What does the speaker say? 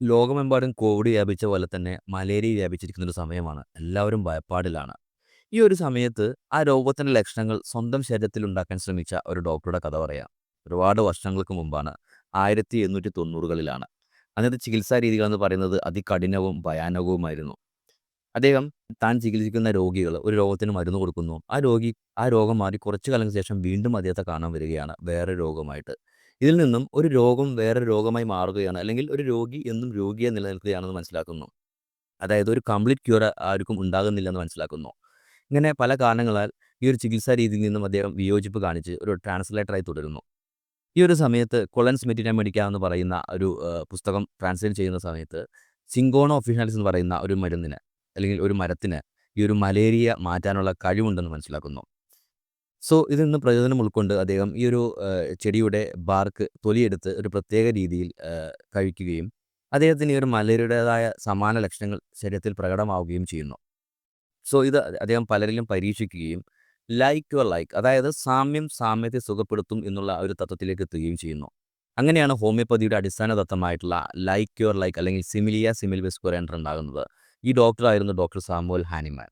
ലോകമെമ്പാടും കോവിഡ് വ്യാപിച്ച പോലെ തന്നെ മലേറിയ വ്യാപിച്ചിരിക്കുന്ന ഒരു സമയമാണ്. എല്ലാവരും ഭയപ്പാടിലാണ്. ഈ ഒരു സമയത്ത് ആ രോഗത്തിന്റെ ലക്ഷണങ്ങൾ സ്വന്തം ശരീരത്തിൽ ഉണ്ടാക്കാൻ ശ്രമിച്ച ഒരു ഡോക്ടറുടെ കഥ പറയാം. ഒരുപാട് വർഷങ്ങൾക്ക് മുമ്പാണ്. 1890കളിലാണ്. അന്നത്തെ ചികിത്സാ രീതികൾ എന്ന് പറയുന്നത് അതികഠിനവും ഭയാനകവുമായിരുന്നു. അദ്ദേഹം താൻ ചികിത്സിക്കുന്ന രോഗികൾ ഒരു രോഗത്തിന് മരുന്ന് കൊടുക്കുന്നു. ആ രോഗി ആ രോഗം മാറി കുറച്ചു കാലങ്ങൾക്ക് ശേഷം വീണ്ടും അദ്ദേഹത്തെ കാണാൻ വരികയാണ് വേറെ രോഗമായിട്ട്. ഇതിൽ നിന്നും ഒരു രോഗം വേറെ രോഗമായി മാറുകയാണ് അല്ലെങ്കിൽ ഒരു രോഗി എന്നും രോഗിയെ നിലനിൽക്കുകയാണെന്ന് മനസ്സിലാക്കുന്നു. അതായത് ഒരു കംപ്ലീറ്റ് ക്യൂർ ആർക്കും ഉണ്ടാകുന്നില്ലെന്ന് മനസ്സിലാക്കുന്നു. ഇങ്ങനെ പല കാരണങ്ങളാൽ ഈ ഒരു ചികിത്സാ രീതിയിൽ നിന്നും അദ്ദേഹം വിയോജിപ്പ് കാണിച്ച് ഒരു ട്രാൻസ്ലേറ്ററായി തുടരുന്നു. ഈ ഒരു സമയത്ത് കൊളൻസ് മെറ്റീരിയ മെഡിക്ക എന്ന് പറയുന്ന ഒരു പുസ്തകം ട്രാൻസ്ലേറ്റ് ചെയ്യുന്ന സമയത്ത് സിങ്കോണ ഒഫീഷ്യൽസ് എന്ന് പറയുന്ന ഒരു മരുന്നിന് അല്ലെങ്കിൽ ഒരു മരത്തിന് ഈ ഒരു മലേറിയ മാറ്റാനുള്ള കഴിവുണ്ടെന്ന് മനസ്സിലാക്കുന്നു. സോ ഇതിൽ നിന്ന് പ്രചോദനം ഉൾക്കൊണ്ട് അദ്ദേഹം ഈ ഒരു ചെടിയുടെ ബാർക്ക് തൊലിയെടുത്ത് ഒരു പ്രത്യേക രീതിയിൽ കഴിക്കുകയും അദ്ദേഹത്തിന് ഈ ഒരു മലരുടേതായ സമാന ലക്ഷണങ്ങൾ ശരീരത്തിൽ പ്രകടമാവുകയും ചെയ്യുന്നു. സോ ഇത് അദ്ദേഹം പലരിലും പരീക്ഷിക്കുകയും ലൈക്ക് യുവർ ലൈക്ക് അതായത് സാമ്യം സാമ്യത്തെ സുഖപ്പെടുത്തും എന്നുള്ള ഒരു തത്വത്തിലേക്ക് എത്തുകയും ചെയ്യുന്നു. അങ്ങനെയാണ് ഹോമിയോപ്പതിയുടെ അടിസ്ഥാന തത്വമായിട്ടുള്ള ലൈക്ക് യുവർ ലൈക്ക് അല്ലെങ്കിൽ സിമിലിയ സിമിൽ സിമിലിബിസ് എന്റർ ഉണ്ടാകുന്നത്. ഈ ഡോക്ടറായിരുന്നു ഡോക്ടർ സാമുവൽ ഹാനിമാൻ.